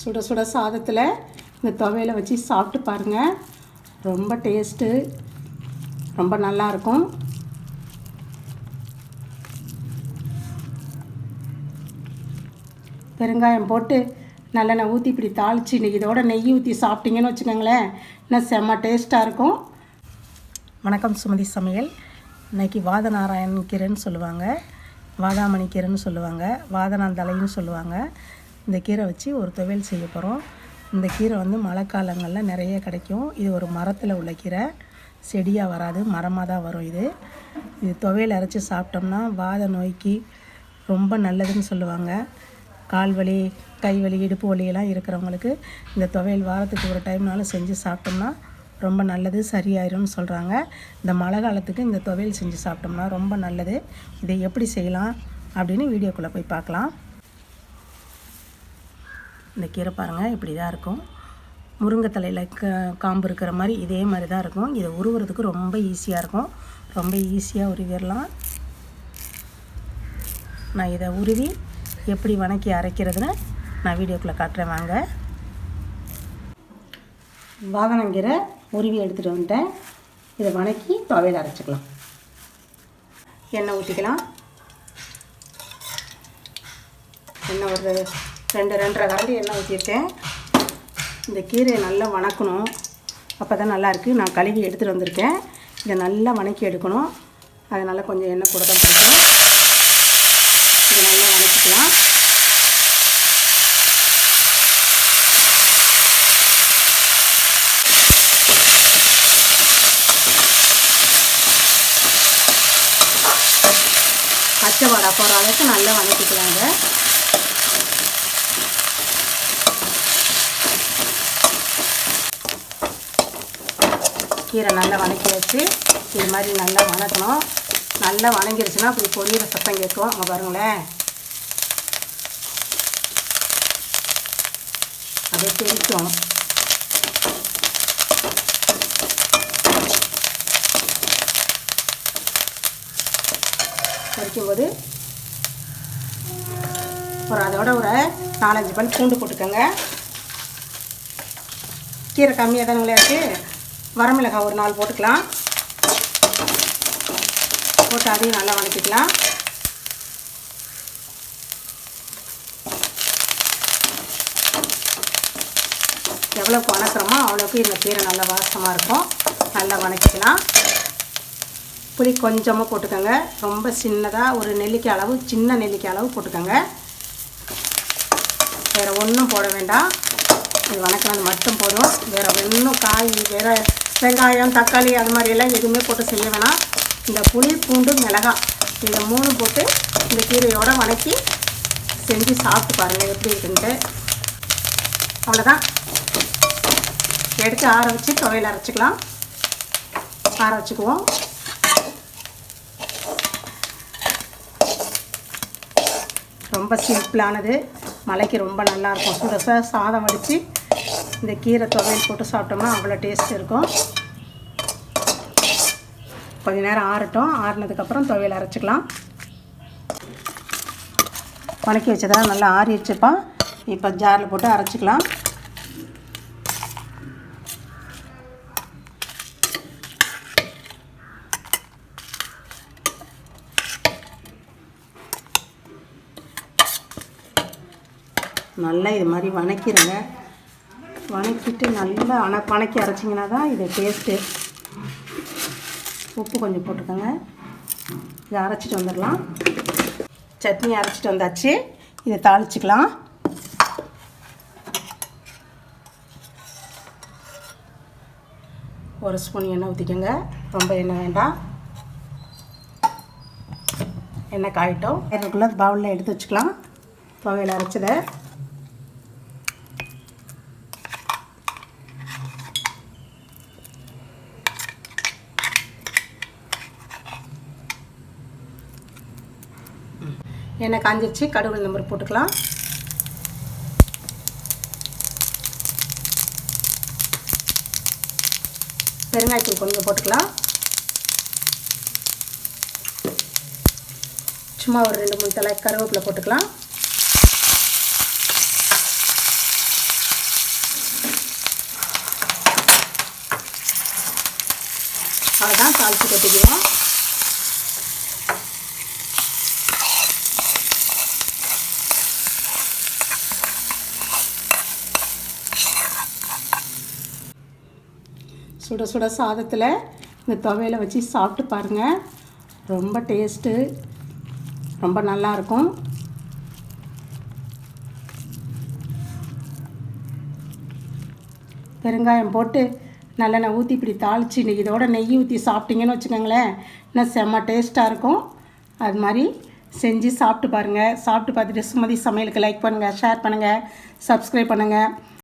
சுட சுட சாதத்தில் இந்த துவையில வச்சு சாப்பிட்டு பாருங்கள் ரொம்ப டேஸ்ட்டு. ரொம்ப நல்லாயிருக்கும். பெருங்காயம் போட்டு நல்லெண்ணெய் ஊற்றி இப்படி தாளித்து இன்னைக்கு இதோட நெய் ஊற்றி சாப்பிட்டீங்கன்னு வச்சுக்கோங்களேன். இன்னும் செம்ம டேஸ்ட்டாக இருக்கும். வணக்கம் சுமதி சமையல். இன்னைக்கு வாதநாராயண் கீரைன்னு சொல்லுவாங்க. வாதாமணி கீரைன்னு சொல்லுவாங்க. வாதனாந்தலைன்னு சொல்லுவாங்க. இந்த கீரை வச்சு ஒரு துவையல் செய்ய போகிறோம் இந்த கீரை வந்து மழை காலங்களில் நிறைய கிடைக்கும். இது ஒரு மரத்தில் உள்ள கீரை. செடியாக வராது மரமாக தான் வரும் இது. இது துவையல் அரைச்சி சாப்பிட்டோம்னா வாத நோய்க்கு ரொம்ப நல்லதுன்னு சொல்லுவாங்க. கால் வலி கை வலி இடுப்பு வலியெல்லாம் இருக்கிறவங்களுக்கு இந்த துவையல் வாரத்துக்கு ஒரு டைம்னாலும் செஞ்சு சாப்பிட்டோம்னா ரொம்ப நல்லது சரியாயிரும்னு சொல்கிறாங்க இந்த மழை காலத்துக்கு இந்த துவையல் செஞ்சு சாப்பிட்டோம்னா ரொம்ப நல்லது. இதை எப்படி செய்யலாம் அப்படின்னு வீடியோக்குள்ளே போய் பார்க்கலாம். இந்த கீரை பாருங்கள் இப்படி தான் இருக்கும். முருங்கை தலையில் க காம்பு இருக்கிற மாதிரி இதே மாதிரி தான் இருக்கும். இதை உருவுறதுக்கு ரொம்ப ஈஸியாக இருக்கும். ரொம்ப ஈஸியாக உருவிடலாம். நான் இதை உருவி எப்படி வணக்கி அரைக்கிறதுன்னு நான் வீடியோக்குள்ளே காட்டுறேன் வாங்க. வாகனங்கீரை உருவி எடுத்துகிட்டு வந்துட்டேன். இதை வணக்கி துவையில் அரைச்சிக்கலாம். எண்ணெய் ஊற்றிக்கலாம் எண்ணெய் ஒரு ரெண்டு ரெண்டரை கரண்டி எண்ணெய் ஊற்றிருக்கேன் இந்த கீரையை நல்லா வணக்கணும். அப்போ தான் நல்லாயிருக்கு. நான் கழுவி எடுத்துகிட்டு வந்திருக்கேன். இதை நல்லா வணக்கி எடுக்கணும். அதனால் கொஞ்சம் எண்ணெய் கூட தான் பண்ணுறேன் இதை நல்லா வணக்கிக்கலாம் பச்சை வடை போகிற அளவுக்கு நல்லா வணக்கிக்கலாங்க. கீரை நல்லா வணக்கி வச்சு இது மாதிரி நல்லா வணக்கணும். நல்லா வணங்கிருச்சுன்னா அப்படி பொரியிற சத்தம் கேட்கும். அங்கே பாருங்களேன். அப்படியே தெரிக்கும் பொரிக்கும்போது ஒரு அதோட ஒரு நாலஞ்சு பல் பூண்டு போட்டுக்கோங்க. கீரை கம்மியாக தானுங்களே இருக்குது வரமிளகாய் ஒரு நாள் போட்டுக்கலாம். போட்டு அதையும் நல்லா வதக்கிக்கலாம். எவ்வளோக்கு வணக்கிறோமோ அவ்வளோக்கு இந்த கீரை நல்லா வாசமாக இருக்கும். நல்லா வதக்கிக்கலாம் புளி கொஞ்சமாக போட்டுக்கோங்க. ரொம்ப சின்னதாக ஒரு நெல்லிக்காய் அளவு சின்ன நெல்லிக்காய் அளவு போட்டுக்கோங்க. வேறு ஒன்றும் போட வேண்டாம். இது வணக்கிறது மட்டும் போதும். வேறு ஒன்றும் காய் வேறு வெங்காயம் தக்காளி அது மாதிரியெல்லாம் எதுவுமே போட்டு செய்ய வேணாம். இந்த புளி பூண்டு மிளகாய் இதை மூணு போட்டு இந்த கீரையோடு வணக்கி செஞ்சு சாப்பிட்டு பாருங்கள் எப்படி இருக்குன்ட்டு. அவ்வளோதான் எடுத்து ஆற வச்சு துவையில் அரைச்சிக்கலாம். ஆற வச்சுக்குவோம். ரொம்ப சிம்பிளானது. மலைக்கு ரொம்ப நல்லாயிருக்கும் சுட சுட சாதம் வடித்து இந்த கீரை துவையல் போட்டு சாப்பிட்டோம்னா அவ்வளோ டேஸ்ட் இருக்கும். கொஞ்ச நேரம் ஆறட்டும். ஆறினதுக்கப்புறம் துவையல் அரைச்சிக்கலாம். வணக்கி வச்சதெல்லாம் நல்லா ஆறிடுச்சுப்பா. இப்போ ஜாரில் போட்டு அரைச்சிக்கலாம். நல்லா இது மாதிரி வணக்கிடுங்க வணக்கிட்டு நல்லா அண வணக்கி அரைச்சிங்கன்னா தான் இது டேஸ்ட்டு உப்பு கொஞ்சம் போட்டுக்கோங்க. இதை அரைச்சிட்டு வந்துடலாம். சட்னி அரைச்சிட்டு வந்தாச்சு. இதை தாளிச்சிக்கலாம். ஒரு ஸ்பூன் எண்ணெய் ஊற்றிக்கோங்க ரொம்ப எண்ணெய் வேண்டாம். எண்ணெய் காயிட்டோம். இதுக்குள்ளே பவுலில் எடுத்து வச்சுக்கலாம். துவையில் அரைச்சதை. எண்ணெய் காஞ்சிருச்சு. கடுகு நம்பர் போட்டுக்கலாம். பெருங்காயத்தூள் கொஞ்சம் போட்டுக்கலாம். சும்மா ஒரு ரெண்டு மூணு தலை கருவேப்பிலை போட்டுக்கலாம். அவ்வளோதான் தாளித்து கொட்டிக்குவோம். சுட சுட சாதத்தில் இந்த துவையில வச்சு சாப்பிட்டு பாருங்கள் ரொம்ப டேஸ்ட்டு ரொம்ப நல்லாயிருக்கும் பெருங்காயம் போட்டு நல்லெண்ணெய் ஊற்றி இப்படி தாளித்து இன்றைக்கி இதோட நெய் ஊற்றி சாப்பிட்டீங்கன்னு வச்சுக்கோங்களேன். இன்னும் செம்ம டேஸ்ட்டாக இருக்கும். அது மாதிரி செஞ்சு சாப்பிட்டு பாருங்கள் சாப்பிட்டு பார்த்துட்டு சுமதி சமையலுக்கு லைக் பண்ணுங்கள் ஷேர் பண்ணுங்கள் சப்ஸ்கிரைப் பண்ணுங்கள்